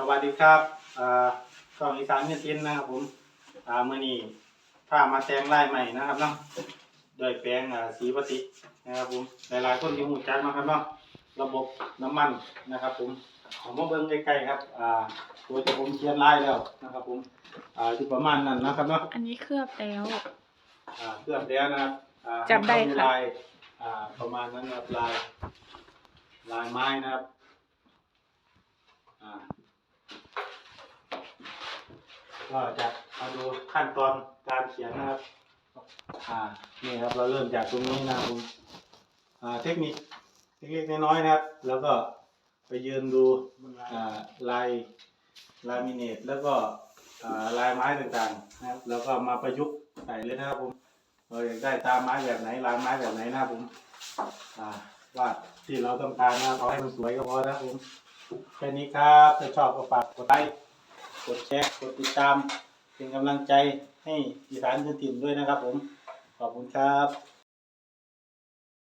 สวัสดีครับอ่าช่องอีสานเมตินนะครับผมอ่ามื่อนี้พามาแต่งลายใหม่นะครับเนาะโดยแปลงอ่าสีปฏินะครับผมหลายๆคนที่หูจักนะครับเนาะระบบน้ำมันนะครับ ผมผมมาเบิ่งใกล้ๆครับอ่าตัวที่ผมเขียนลายแล้วนะครับ ผมอ่าที่ประมาณนั้นนะครับเนาะอันนี้เคลือบแล้ว อ่าเคลือบแล้วนะครับอ่าจำได้ให้เข้าค่ะลายอ่าประมาณนั้นนะครับลายลายไม้นะครับอ่า ก็จะมาดูขั้นตอนการเขียนนะครับ อ่า นี่ครับเราเริ่มจากตรงนี้นะครับผมอ่าเทคนิคเล็กๆน้อยๆนะครับ แล้วก็ไปยืนดูอ่าลายลามิเนตแล้วก็อ่าลายไม้ต่างๆนะครับ แล้วก็มาประยุกต์ใส่เลยนะครับผมเราอยากได้ตามไม้แบบไหนลายไม้แบบไหนนะครับผมอ่าวาดที่เราต้องการนะครับเอให้มันสวยก็พอนะครับผมแค่นี้ครับถ้าชอบก็ฝากกดไลค์ กดแชร์กดติดตาม เป็นกำลังใจให้อีสานพื้นติ่มด้วยนะครับผม ขอบคุณครับ